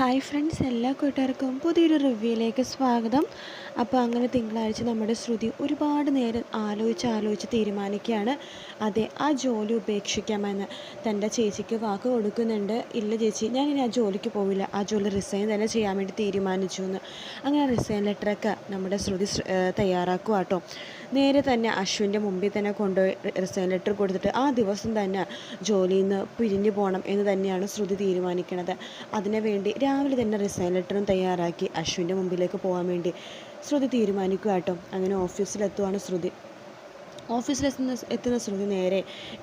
Hi friends എല്ലാ കൂട്ടുകാർക്കും പുതിയൊരു റിവ്യൂയിലേക്ക് സ്വാഗതം. അപ്പോൾ അങ്ങനെ തിങ്കളാഴ്ച നമ്മുടെ ശ്രുതി ഒരുപാട് നേരം ആലോചിച്ച് ആലോചിച്ച് തീരുമാനിക്കുകയാണ്. അതെ ആ ജോലി ഉപേക്ഷിക്കാമെന്ന്. തന്റെ ചേച്ചിക്ക് വാക്ക് കൊടുക്കുന്നുണ്ട്. ഇല്ല ചേച്ചി ഞാൻ ഇനി ആ ജോലിക്ക് പോവില്ല. ആ ജോലി റിസൈൻ തന്നെ ചെയ്യാൻ വേണ്ടി തീരുമാനിച്ചു എന്ന്. അങ്ങനെ റിസൈൻ ലെറ്ററൊക്കെ നമ്മുടെ ശ്രുതി തയ്യാറാക്കുക കേട്ടോ നേരെ തന്നെ അശ്വിന്റെ മുമ്പിൽ തന്നെ കൊണ്ടുപോയി റിസൈൻ ലെറ്റർ കൊടുത്തിട്ട് ആ ദിവസം തന്നെ ജോലിയിൽ നിന്ന് പിരിഞ്ഞു പോകണം എന്ന് തന്നെയാണ് ശ്രുതി തീരുമാനിക്കുന്നത് അതിനു വേണ്ടി രാവിലെ തന്നെ റിസൈൻ ലെറ്ററും തയ്യാറാക്കി അശ്വിന്റെ മുമ്പിലേക്ക് പോകാൻ വേണ്ടി ശ്രുതി തീരുമാനിക്കുക കേട്ടോ അങ്ങനെ ഓഫീസിലെത്തുവാണ് ശ്രുതി. ഓഫീസിലെത്തുന്ന എത്തുന്ന ശ്രുതി നേരെ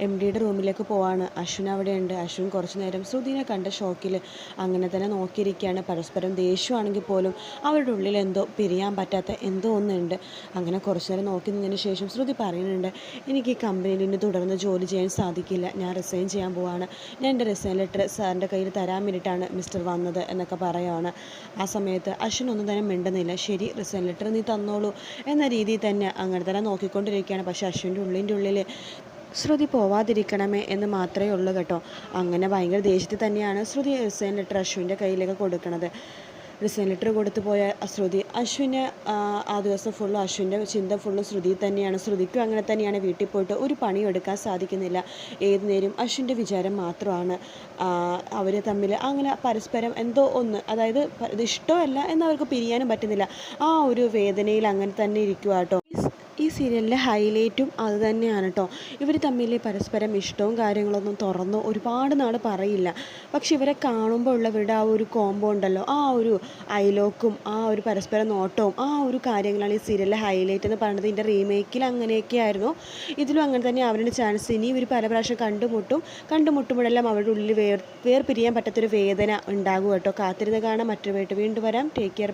എം ഡിയുടെ റൂമിലേക്ക് പോവാണ്. അശ്വിൻ അവിടെയുണ്ട്. അശ്വിൻ കുറച്ചു നേരം ശ്രുതിനെ കണ്ട ഷോക്കിൽ അങ്ങനെ തന്നെ നോക്കിയിരിക്കുകയാണ്. പരസ്പരം ദേഷ്യമാണെങ്കിൽ പോലും അവരുടെ ഉള്ളിൽ എന്തോ പിരിയാൻ പറ്റാത്ത എന്തോ ഒന്നുണ്ട്. അങ്ങനെ കുറച്ച് നേരം നോക്കി നിന്നതിന് ശേഷം ശ്രുതി പറയുന്നുണ്ട് എനിക്ക് ഈ കമ്പനിയിൽ ഇനി തുടർന്ന് ജോലി ചെയ്യാൻ സാധിക്കില്ല. ഞാൻ റിസൈൻ ചെയ്യാൻ പോവാണ്. ഞാൻ എന്റെ റിസൈൻ ലെറ്റർ സാറിന്റെ കയ്യിൽ തരാൻ വേണ്ടിയിട്ടാണ് മിസ്റ്റർ വന്നത് എന്നൊക്കെ പറയുകയാണ് ആ സമയത്ത് അശ്വിൻ ഒന്നും തന്നെ മിണ്ടുന്നില്ല. ശരി റിസൈൻ ലെറ്റർ നീ തന്നോളൂ എന്ന രീതിയിൽ തന്നെ അങ്ങനെ തന്നെ നോക്കിക്കൊണ്ടിരിക്കുകയാണ്. പക്ഷേ അശ്വിന്റെ ഉള്ളിന്റെ ഉള്ളിൽ ശ്രുതി പോവാതിരിക്കണമേ എന്ന് മാത്രമേ ഉള്ളൂ കേട്ടോ. അങ്ങനെ ഭയങ്കര ദേഷ്യത്തിൽ തന്നെയാണ് ശ്രുതി റിസൈൻ ലെറ്റർ അശ്വിന്റെ കയ്യിലേക്ക് കൊടുക്കുന്നത് റിസൈൻ ലെറ്റർ കൊടുത്തു പോയ ശ്രുതി അശ്വിന് ആ ദിവസം ഫുള്ള് അശ്വിന്റെ ചിന്ത ഫുള്ള് ശ്രുതി തന്നെയാണ്. ശ്രുതിക്കും അങ്ങനെ തന്നെയാണ് വീട്ടിൽ പോയിട്ട് ഒരു പണിയെടുക്കാൻ എടുക്കാൻ സാധിക്കുന്നില്ല. ഏത് നേരം അശ്വിന്റെ വിചാരം മാത്രമാണ്. അവർ തമ്മിൽ അങ്ങനെ പരസ്പരം എന്തോ ഒന്ന് അതായത് ഇത് ഇഷ്ടമല്ല എന്നവർക്ക് പിരിയാനും പറ്റുന്നില്ല. ആ ഒരു വേദനയിൽ അങ്ങനെ തന്നെ ഇരിക്കുക കേട്ടോ. സീരിയലിലെ ഹൈലൈറ്റും അത് തന്നെയാണ് കേട്ടോ ഇവർ തമ്മിൽ പരസ്പരം ഇഷ്ടവും കാര്യങ്ങളൊന്നും തുറന്നോ ഒരുപാട് നാൾ പറയില്ല. പക്ഷെ ഇവരെ കാണുമ്പോൾ ഉള്ളവരുടെ ആ ഒരു കോംബോ ഉണ്ടല്ലോ. ആ ഒരു ഐലോക്കും ആ ഒരു പരസ്പര നോട്ടവും ആ ഒരു കാര്യങ്ങളാണ് ഈ സീരിയലിലെ ഹൈലൈറ്റ് എന്ന് പറയുന്നത് ഇതിന്റെ റീമേക്കിൽ അങ്ങനെയൊക്കെ ആയിരുന്നു. ഇതിലും അങ്ങനെ തന്നെ അവരുടെ ചാൻസ് ഇനി ഇവർ പല പ്രാവശ്യം കണ്ടുമുട്ടും. കണ്ടുമുട്ടുമ്പോഴെല്ലാം അവരുടെ ഉള്ളിൽ വേർ വേർപിരിയാൻ പറ്റാത്തൊരു വേദന ഉണ്ടാകും കേട്ടോ. കാത്തിരുന്ന് കാണാൻ മറ്റൊരു വീണ്ടും വരാം. Take care